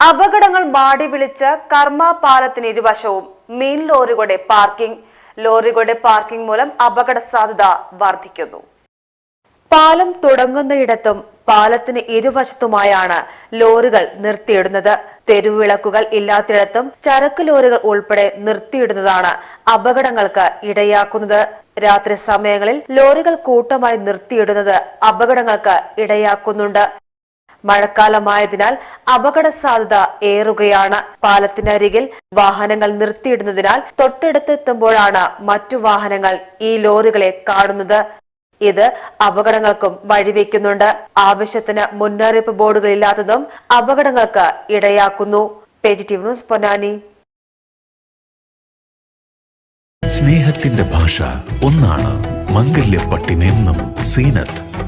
അപകടങ്ങൾ മാടി വിളിച്ച് കർമ്മ പാലത്തിന് ഇരുവശവും മീൻ ലോറികളുടെ പാർക്കിംഗ്. ലോറികളുടെ പാർക്കിംഗ് മൂലം അപകട സാധ്യത വർദ്ധിക്കുന്നു. പാലം തുടങ്ങുന്നയിടത്തും പാലത്തിന് ഇരുവശത്തുമായാണ് ലോറികൾ നിർത്തിയിടുന്നത്. തെരുവിളക്കുകൾ ഇല്ലാത്തിടത്തും ചരക്ക് ലോറികൾ ഉൾപ്പെടെ നിർത്തിയിടുന്നതാണ് അപകടങ്ങൾക്ക് ഇടയാക്കുന്നത്. രാത്രി സമയങ്ങളിൽ ലോറികൾ കൂട്ടമായി നിർത്തിയിടുന്നത് അപകടങ്ങൾക്ക് ഇടയാക്കുന്നുണ്ട്. മഴക്കാലമായതിനാൽ അപകട സാധ്യത ഏറുകയാണ്. പാലത്തിനരികിൽ വാഹനങ്ങൾ നിർത്തിയിടുന്നതിനാൽ തൊട്ടടുത്തെത്തുമ്പോഴാണ് മറ്റു വാഹനങ്ങൾ ഈ ലോറികളെ കാണുന്നത്. ഇത് അപകടങ്ങൾക്കും വഴിവെക്കുന്നുണ്ട്. ആവശ്യത്തിന് മുന്നറിയിപ്പ് ബോർഡുകൾ ഇല്ലാത്തതും അപകടങ്ങൾക്ക് ഇടയാക്കുന്നു. ന്യൂസ് പൊന്നാനി. സ്നേഹത്തിന്റെ ഭാഷ ഒന്നാണ് മംഗല്യപ്പട്ടിനെന്നും സീനത്ത്.